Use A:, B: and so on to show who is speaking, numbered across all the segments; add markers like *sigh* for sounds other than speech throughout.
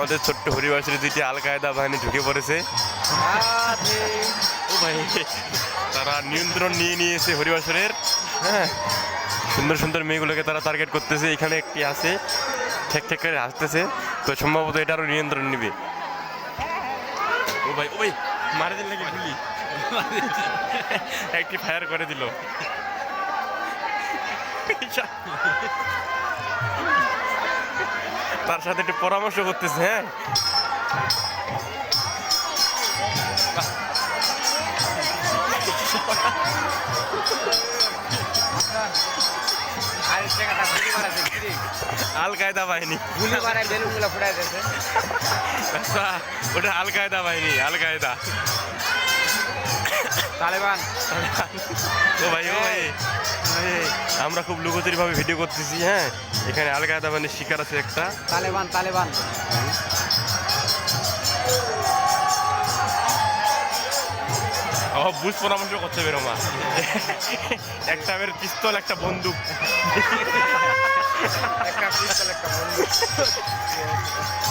A: আমাদের ছোট্ট হরিবাসের দুইটি আল কায়দা বাহিনী ঢুকে পড়েছে। তারা নিয়ন্ত্রণ নিয়ে নিয়েছে হরিবাসরের। হ্যাঁ সুন্দর সুন্দর মেয়েগুলোকে তারা টার্গেট করতেছে এখানে একটি আছে ঠেক ঠেক করে আসতেছে তো সম্ভবত এটারও নিয়ন্ত্রণ নিবে। ও ভাই ও ভাই মারে দিল নাকি গুলি? একটি ফায়ার করে দিল। *laughs* তার সাথে একটু পরামর্শ করতেছে হ্যাঁ? আল কায়দা বাহিনী। আচ্ছা ওটা আল কায়দা বাহিনী আল কায়দা
B: তালেবান।
A: ও ভাই ও ভাই। এই, আমরা খুব লুকোচুরি ভাবে ভিডিও করতেছি হ্যাঁ। এখানে আল কায়দা বাহিনীর শিকার আছে একটা।
B: তালেবান তালেবান।
A: ও বুঝ পরামর্শ করছে বেরোমা একটা বের পিস্তল একটা বন্দুক।
B: একটা পিস্তল একটা বন্দুক।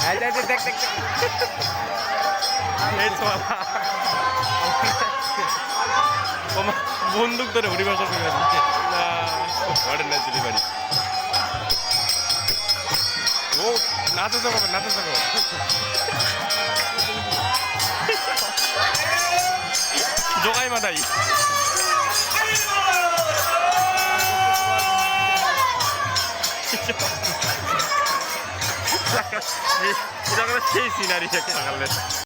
B: এই দেখ।
A: এই তো। বন্দুক ধরে করে দিচ্ছে না ওটা না চলি বাড়ি ও নাচে যাবো নাচে যাবো জোগাই মাদাই এটা সেই সিনারি একটা